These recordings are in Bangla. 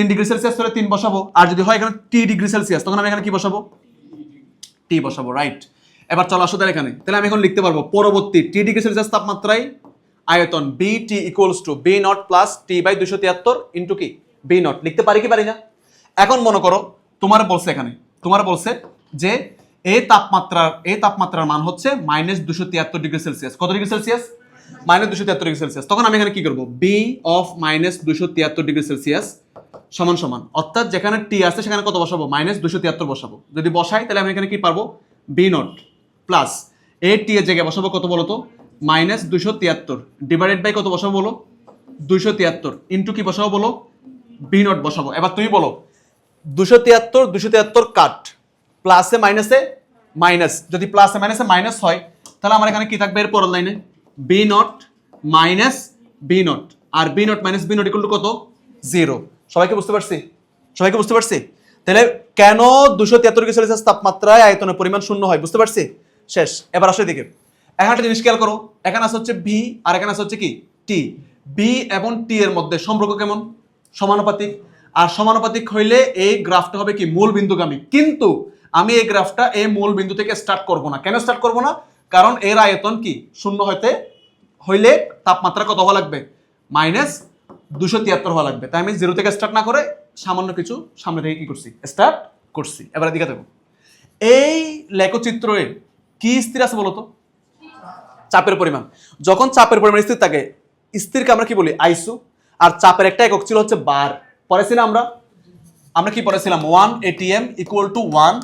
তিন ডিগ্রি সেলসিয়াস হলে তিন বসাবো। আর যদি হয় এখানে টি ডিগ্রি সেলসিয়াস, তখন আমি এখানে কি বসাবো? টি বসাবো রাইট এবার চলো আসো তাহলে এখানে। তাহলে আমি এখন লিখতে পারব, পরবর্তী টি ডিগ্রি সেলসিয়াস তাপমাত্রায় আয়তন V T equals to V nought plus T by দুশো তিয়াত্তর ইন্টু কি? বি নট লিখতে পারি কি পারি না? এখন মনে করো, তোমার বলছে এখানে, তোমার বলছে যে এই তাপমাত্রার এই তাপমাত্রার মান হচ্ছে মাইনাস দুশো তিয়াত্তর ডিগ্রি সেলসিয়াস। কত ডিগ্রি সেলসিয়াস? মাইনাস দুশো তিয়াত্তর ডিগ্রি সেলসিয়াস। তখন আমি এখানে কি করব? বি অফ মাইনাস দুশো তিয়াত্তর ডিগ্রি সেলসিয়াস সমান সমান। অর্থাৎ যেখানে টি আছে সেখানে কত বসাবো? মাইনাস দুশো তিয়াত্তর বসাবো। যদি বসাই, তাহলে আমি এখানে কি পারব? V nought plus A T এর জায়গায় বসাবো কত বলো তো মাইনাস দুশো তিয়াত্তর ডিভাইডেড বাই কত বসাবো বলো? দুশো তিয়াত্তর ইন্টু কি বসাবো বলো? বি নট বসাবো। এবার তুমি বলো দুশো তিয়াত্তর দুশো তিয়াত্তর কাট প্লাসে মাইনাসে মাইনাস যদি প্লাসে মাইনাসে মাইনাস হয়, তাহলে আমার এখানে কি থাকবে? এর পরের লাইনে V nought minus V nought R V nought minus V nought equal to কত? জিরো সবাইকে বুঝতে পারছি? সবাইকে বুঝতে পারছি? তাহলে কেন দুশো তিয়াত্তর ডিগ্রি সেলসিয়াস তাপমাত্রায় আয়তনের পরিমাণ শূন্য হয়? বুঝতে পারছি? শেষ। এবার আসো এদিকে। এখানে একটা জিনিস খেয়াল করো। এখানে আছে হচ্ছে ভি আর এখানে আছে হচ্ছে কি? টি বি এবং টি এর মধ্যে সম্পর্ক কেমন? সমানুপাতিক। আর সমানুপাতিক হইলে এই গ্রাফটা হবে কি? মূল বিন্দুগামী কিন্তু আমি এই গ্রাফটা এই মূল বিন্দু থেকে স্টার্ট করব না। কেন স্টার্ট করব না? কারণ এর আয়তন কি? শূন্য হইতে, হইলে তাপমাত্রা কত হওয়া লাগবে? মাইনাস দুশো তিয়াত্তর হওয়া লাগবে। তাই আমি জিরো থেকে স্টার্ট না করে সামান্য কিছু সামনে থেকে কি করছি? স্টার্ট করছি। এবার দিকে দেখো। এই লেখচিত্রে কি স্থির আছে বলতো চাপের পরিমাণ। যখন চাপের পরিমাণ স্থির থাকে, স্থিরকে আমরা কি বলি? আইসু। আর চাপের একটা একক ছিল হচ্ছে বার। পড়েছি না আমরা? আমরা কি পড়েছিলাম one ATM equal to one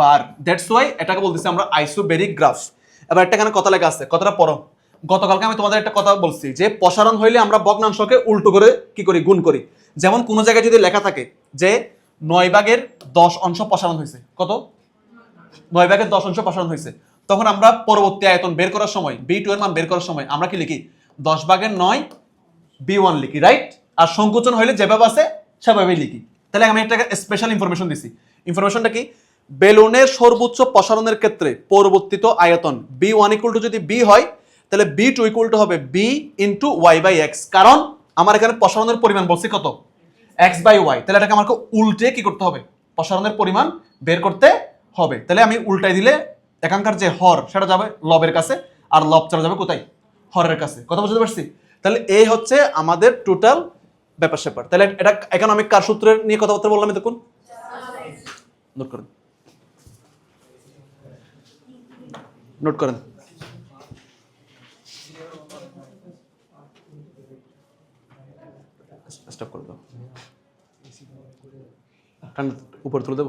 bar that's why এটাকে বলতেছি আমরা আইসোবেরিক গ্রাফ। এবার একটা এখানে কথা লেখা আছে, কথাটা পড়ো। গতকালকে আমি তোমাদের একটা কথা বলছি যে প্রসারণ হইলে আমরা ভগ্নাংশকে উল্টো করে কি করি? গুণ করি। যেমন কোনো জায়গায় যদি লেখা থাকে যে নয় ভাগের দশ অংশ প্রসারণ হয়েছে। কত? নয় ভাগের দশ অংশ প্রসারণ হয়েছে। তখন আমরা পরবর্তী আয়তন বের করার সময় বি টু এর মান বের করার সময় আমরা কি লিখি? দশ ভাগের নয় বি ওয়ান লিখি রাইট আর সংকোচন হইলে যেভাবে আছে সেভাবেই লিখি। তাহলে আমি একটা স্পেশাল ইনফরমেশন দিছি। ইনফরমেশনটা কি? বেলুনের সর্বোচ্চ প্রসারণের ক্ষেত্রে পরিবর্তিত আয়তন বি ওয়ান ইকুয়াল টু যদি বি হয় তাহলে বি টু ইকুয়াল টু হবে V into Y by X কারণ আমার এখানে প্রসারণের পরিমাণ বলছি কত? এক্স বাই ওয়াই তাহলে এটাকে আমাকে উল্টে কি করতে হবে? প্রসারণের পরিমাণ বের করতে হবে। তাহলে আমি উল্টাই দিলে এখানকার যে হর সেটা যাবে লবের কাছে আর লব চলে যাবে কোথায়? হরের কাছে। কথা বুঝতে পারছি? তাহলে এই হচ্ছে আমাদের টোটাল ব্যাপার স্যাপার তাহলে এটা ইকোনমিক কার সূত্রের নিয়ে কথাবার্তা বললাম দেখুন নোট করেন। নোট করেন। স্টপ করে দাও। ঠান্ডা উপর তুলে দেবো।